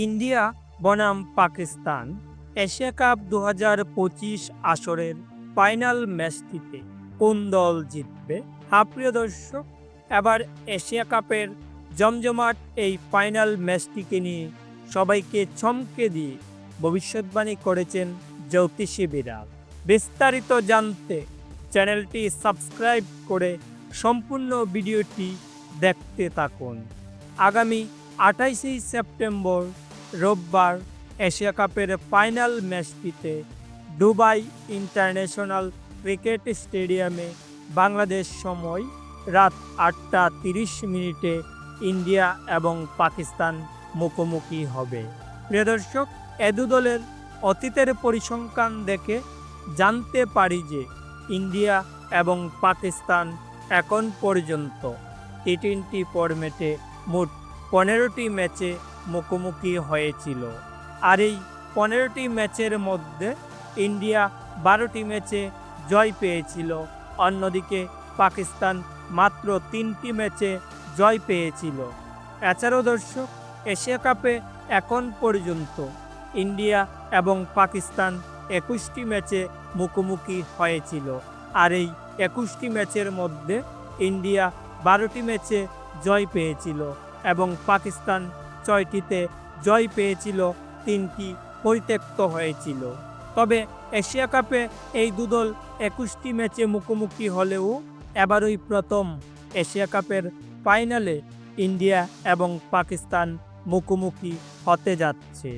India, বনাম Pakistan, Asia cup দু হাজার পঁচিশ আসরের ফাইনাল ম্যাচটিতে কোন দল জিতবে? হ্যাঁ প্রিয় দর্শক, এবার এশিয়া কাপের জমজমাট এই ফাইনাল ম্যাচটিকে নিয়ে সবাইকে চমকে দিয়ে ভবিষ্যৎবাণী করেছেন জ্যোতিষী বিড়াল। বিস্তারিত জানতে চ্যানেলটি সাবস্ক্রাইব করে সম্পূর্ণ ভিডিওটি দেখতে থাকুন। আগামী আঠাইশে সেপ্টেম্বর রোববার এশিয়া কাপের ফাইনাল ম্যাচটিতে দুবাই ইন্টারন্যাশনাল ক্রিকেট স্টেডিয়ামে বাংলাদেশ সময় রাত আটটা তিরিশ মিনিটে ইন্ডিয়া এবং পাকিস্তান মুখোমুখি হবে। প্রিয় দর্শক, এ দলের অতীতের পরিসংখ্যান দেখে জানতে পারি যে ইন্ডিয়া এবং পাকিস্তান এখন পর্যন্ত টি টোয়েন্টি ফরম্যাটে মোট পনেরোটি ম্যাচে মুখোমুখি হয়েছিল। আর এই পনেরোটি ম্যাচের মধ্যে ইন্ডিয়া বারোটি ম্যাচে জয় পেয়েছিল। অন্যদিকে পাকিস্তান মাত্র তিনটি ম্যাচে জয় পেয়েছিল। এছাড়াও দর্শক, এশিয়া কাপে এখন পর্যন্ত ইন্ডিয়া এবং পাকিস্তান একুশটি ম্যাচে মুখোমুখি হয়েছিল। আর এই একুশটি ম্যাচের মধ্যে ইন্ডিয়া বারোটি ম্যাচে জয় পেয়েছিল এবং পাকিস্তান ছয়টিতে জয় পেয়েছিল, তিনটি পরিত্যক্ত হয়েছিল। তবে এশিয়া কাপে এই দুদল একুশটি ম্যাচে মুখোমুখি হলেও এবারই প্রথম এশিয়া কাপের ফাইনালে ইন্ডিয়া এবং পাকিস্তান মুখোমুখি হতে যাচ্ছে।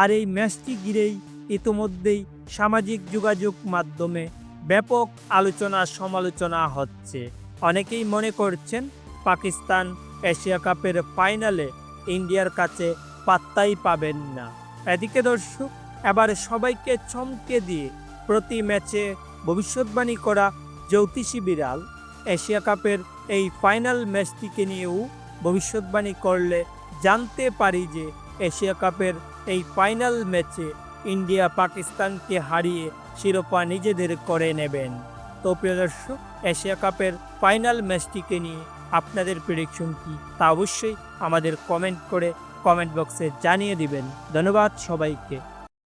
আর এই ম্যাচটি ঘিরেই ইতিমধ্যেই সামাজিক যোগাযোগ মাধ্যমে ব্যাপক আলোচনা সমালোচনা হচ্ছে। অনেকেই মনে করছেন, পাকিস্তান এশিয়া কাপের ফাইনালে ইন্ডিয়ার কাছে পাত্তাই পাবেন না। এদিকে দর্শক, এবার সবাইকে চমকে দিয়ে প্রতি ম্যাচে ভবিষ্যৎবাণী করা জ্যোতিষী বিড়াল এশিয়া কাপের এই ফাইনাল ম্যাচটিকে নিয়েও ভবিষ্যৎবাণী করলে জানতে পারি যে এশিয়া কাপের এই ফাইনাল ম্যাচে ইন্ডিয়া পাকিস্তানকে হারিয়ে শিরোপা নিজেদের করে নেবেন। তো প্রিয় দর্শক, এশিয়া কাপের ফাইনাল ম্যাচটিকে নিয়ে আপনাদের প্রেডিকশন কি তা অবশ্যই আমাদের কমেন্ট করে কমেন্ট বক্সে জানিয়ে দিবেন। ধন্যবাদ সবাইকে।